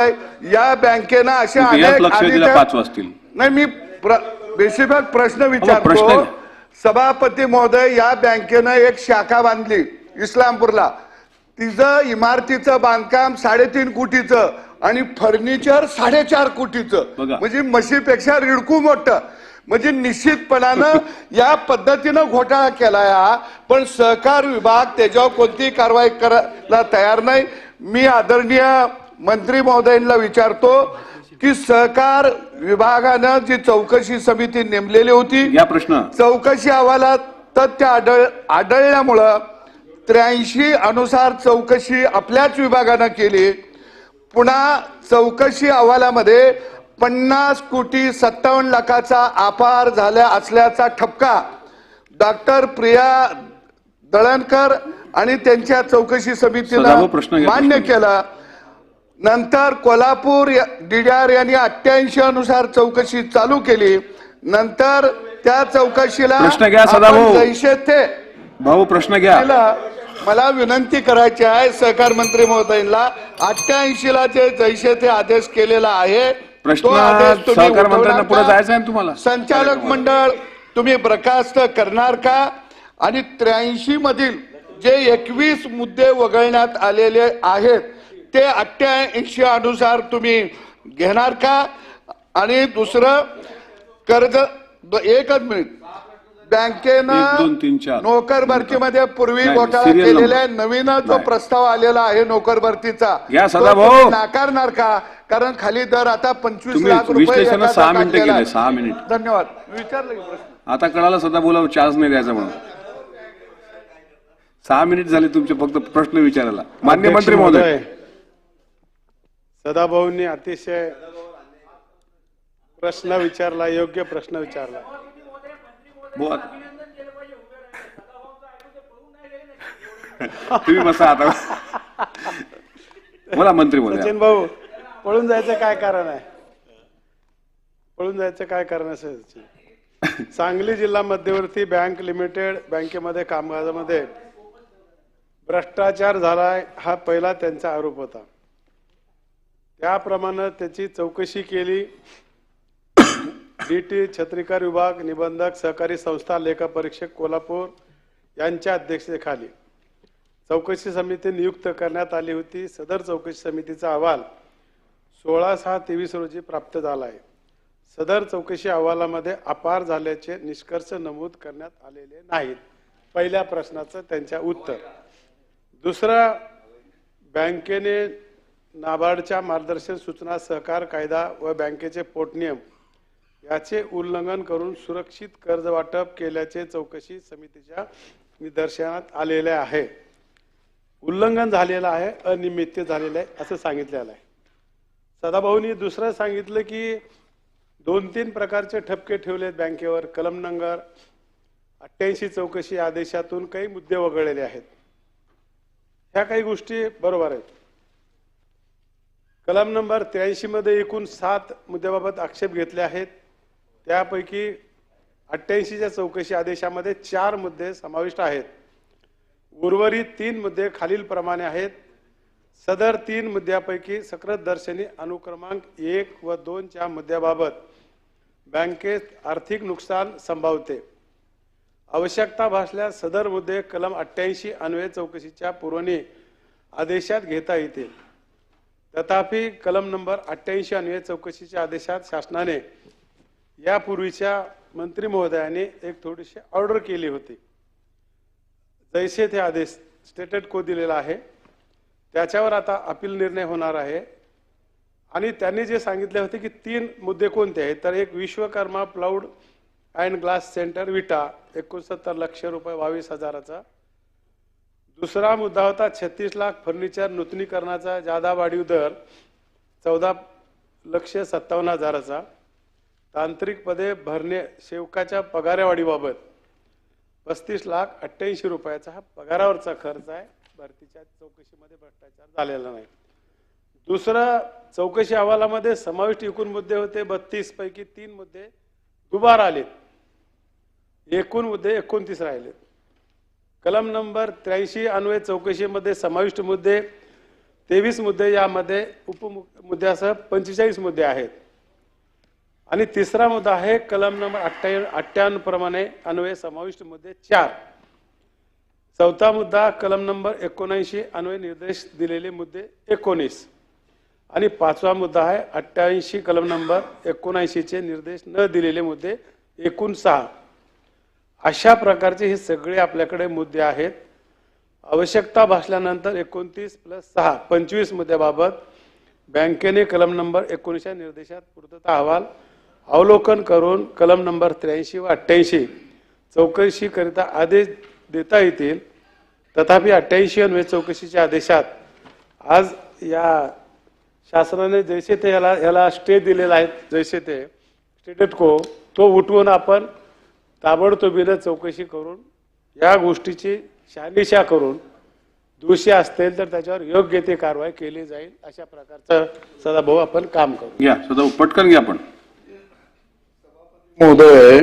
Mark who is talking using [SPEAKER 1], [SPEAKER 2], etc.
[SPEAKER 1] या बँकेनं अशा अनेक
[SPEAKER 2] पाच वाजतील
[SPEAKER 1] नाही मी बेशिबाग प्रश्न विचारतो. सभापती महोदय या बँकेनं एक शाखा बांधली इस्लामपूरला. तिचं इमारतीचं बांधकाम साडेतीन कोटीचं आणि फर्निचर साडेचार कोटीचं. म्हणजे म्हशीपेक्षा रिडकू मोठं. म्हणजे निश्चितपणानं या पद्धतीनं घोटाळा केलाय हा. पण सहकार विभाग त्याच्यावर कोणतीही कारवाई करायला तयार नाही. मी आदरणीय मंत्री महोदयांना विचारतो की सहकार विभागानं जी चौकशी समिती नेमलेली होती
[SPEAKER 2] या प्रश्न.
[SPEAKER 1] चौकशी अहवालात तथ्य आढळ आढळल्यामुळं त्र्याऐंशी अनुसार चौकशी आपल्याच विभागानं केली. पुन्हा चौकशी अहवालामध्ये पन्नास कोटी सत्तावन्न लाखाचा अपार झाल्या असल्याचा ठपका डॉक्टर प्रिया दळणकर आणि त्यांच्या चौकशी
[SPEAKER 2] घ्या,
[SPEAKER 1] मान्य. केलं. नंतर कोल्हापूर डीडीआर यांनी अठ्ठ्याऐंशी अनुसार चौकशी चालू केली. नंतर त्या चौकशीला
[SPEAKER 2] प्रश्न घ्या, सदाभाऊ.
[SPEAKER 1] थे.
[SPEAKER 2] भाऊ प्रश्न घ्या.
[SPEAKER 1] मला विनंती करायची आहे सहकार मंत्री महोदयांना अठ्ठ्याऐंशी ला जे जैसे ते आदेश केलेला आहे तो आदेश तुम्ही
[SPEAKER 2] तुम्हाला?
[SPEAKER 1] संचालक मंडळ तुम्ही बरखास्त करणार का? आणि त्र्याऐंशी मधील जे एकवीस मुद्दे वगळण्यात आलेले आहेत ते अठ्ठ्याऐंशी अनुसार तुम्ही घेणार का आणि दुसरं कर्ज एकच मिनिट बँकेनं
[SPEAKER 2] चार.
[SPEAKER 1] नोकर भरतीमध्ये पूर्वी घोटाळा केलेला. नवीन जो. प्रस्ताव आलेला आहे नोकर भरतीचा नाकारणार का कारण खाली दर आता पंचवीस
[SPEAKER 2] तुम्ही
[SPEAKER 1] लाख रुपये
[SPEAKER 2] सहा मिनिटं केले,
[SPEAKER 1] आहे.
[SPEAKER 2] सहा मिनिट.
[SPEAKER 1] धन्यवाद विचारलं
[SPEAKER 2] आता कळालं सदा बोला चार्ज नाही द्यायचा म्हणून सहा मिनिट झाले तुमचे फक्त प्रश्न विचारायला मान्य मंत्री महोदय
[SPEAKER 3] सदाभाऊंनी अतिशय प्रश्न विचारला योग्य प्रश्न विचारला.
[SPEAKER 2] तुम्ही बसा आता. बोला मंत्री
[SPEAKER 3] सचिन भाऊ पळून जायचं काय कारण आहे? पळून जायचं काय कारण असेल सचिन? सांगली जिल्हा मध्यवर्ती बँक लिमिटेड बँकेमध्ये कामकाजामध्ये भ्रष्टाचार झालाय हा पहिला त्यांचा आरोप होता. त्याप्रमाणे त्याची चौकशी केली. डीटी छत्रिकार विभाग निबंधक सहकारी संस्था लेखापरीक्षक कोल्हापूर यांच्या अध्यक्षतेखाली चौकशी समिती नियुक्त करण्यात आली होती. सदर चौकशी समितीचा अहवाल सोळा सहा तेवीस रोजी प्राप्त झाला आहे. सदर चौकशी अहवालामध्ये अपार झाल्याचे निष्कर्ष नमूद करण्यात आलेले नाहीत. पहिल्या प्रश्नाचं त्यांच्या उत्तर. दुसरा बँकेने नाबार्डच्या मार्गदर्शन सूचना सहकार कायदा व बँकेचे पोटनियम याचे उल्लंघन करून सुरक्षित कर्ज वाटप केल्याचे चौकशी समितीच्या निदर्शनात आलेले आहे. उल्लंघन झालेलं आहे अनियमित झालेलं आहे असं सांगितलेलं आहे. सदाभाऊनी दुसरं सांगितलं की दोन तीन प्रकारचे ठपके ठेवलेत बँकेवर कलम नंबर अठ्ठ्याऐंशी चौकशी आदेशातून काही मुद्दे वगळलेले आहेत. ह्या काही गोष्टी बरोबर आहेत. कलम नंबर त्र्याऐंशी मध्ये एकूण सात मुद्द्याबाबत आक्षेप घेतले आहेत. त्यापैकी अठ्ठ्याऐंशीच्या चौकशी आदेशामध्ये चार मुद्दे समाविष्ट आहेत. उर्वरित तीन मुद्दे खालीलप्रमाणे आहेत. सदर तीन मुद्द्यापैकी सकृत दर्शनी अनुक्रमांक एक व दोनच्या मुद्द्याबाबत बँकेत आर्थिक नुकसान संभावते आवश्यकता भासल्यास सदर मुद्दे कलम अठ्ठ्याऐंशी अन्वय चौकशीच्या पुरवणी आदेशात घेता येतील. तथापि कलम नंबर अठ्ठ्याऐंशी अन्वये चौकशीच्या आदेशात शासनाने यापूर्वीच्या मंत्री महोदयाने एक थोडीशी ऑर्डर केली होती. जैसे ते आदेश स्टेटेड को दिलेला आहे. त्याच्यावर आता अपील निर्णय होणार आहे. आणि त्यांनी जे सांगितले होते की तीन मुद्दे कोणते आहेत? तर एक Vishwakarma plywood and glass centre Vita एकोणसत्तर लक्ष रुपये बावीस हजाराचा. दुसरा मुद्दा होता छत्तीस लाख फर्निचर नूतनीकरणाचा जादा वाढीव दर चौदा लक्ष सत्तावन्न हजाराचा. तांत्रिक पदे भरणे सेवकाच्या पगारवाढीबाबत पस्तीस लाख अठ्ठ्याऐंशी रुपयाचा हा पगारावरचा खर्च आहे. भरतीच्या चौकशीमध्ये भ्रष्टाचार झालेला नाही. दुसरं चौकशी अहवालामध्ये समाविष्ट एकूण मुद्दे होते. बत्तीस पैकी तीन मुद्दे दुबार आलेत. एकूण मुद्दे एकोणतीस राहिलेत. कलम नंबर त्र्याऐंशी अन्वय चौकशीमध्ये समाविष्ट मुद्दे तेवीस मुद्दे यामध्ये उपमुद्द्यासह पंचेचाळीस मुद्दे आहेत. आणि तिसरा मुद्दा आहे कलम नंबर अठ्ठ्या अठ्ठ्याण्णव प्रमाणे समाविष्ट मुद्दे चार. चौथा मुद्दा कलम नंबर एकोणऐंशी अन्वय निर्देश दिलेले मुद्दे एकोणीस. आणि पाचवा मुद्दा आहे अठ्ठ्याऐंशी कलम नंबर एकोणऐंशीचे निर्देश न दिलेले मुद्दे एकूण सहा अशा प्रकारचे हे सगळे आपल्याकडे मुद्दे आहेत. आवश्यकता भासल्यानंतर एकोणतीस प्लस सहा पंचवीस मुद्द्याबाबत बँकेने कलम नंबर एकोणीसच्या निर्देशात पूर्तता अहवाल अवलोकन करून कलम नंबर त्र्याऐंशी व अठ्ठ्याऐंशी चौकशीकरिता आदेश देता येतील. तथापि अठ्ठ्याऐंशी अन्वय चौकशीच्या आदेशात आज या शासनाने जैसे ते याला याला स्टे दिलेला आहे जैसे ते स्टेटको तो उठवून आपण ताबडतोबीनं चौकशी करून या गोष्टीची शहानिशा करून दोषी असतील तर त्याच्यावर योग्य ती कारवाई केली जाईल अशा प्रकारचं सदाभाऊ आपण काम करू.
[SPEAKER 2] घ्या स्वतः पटकन घ्या पण.
[SPEAKER 1] महोदय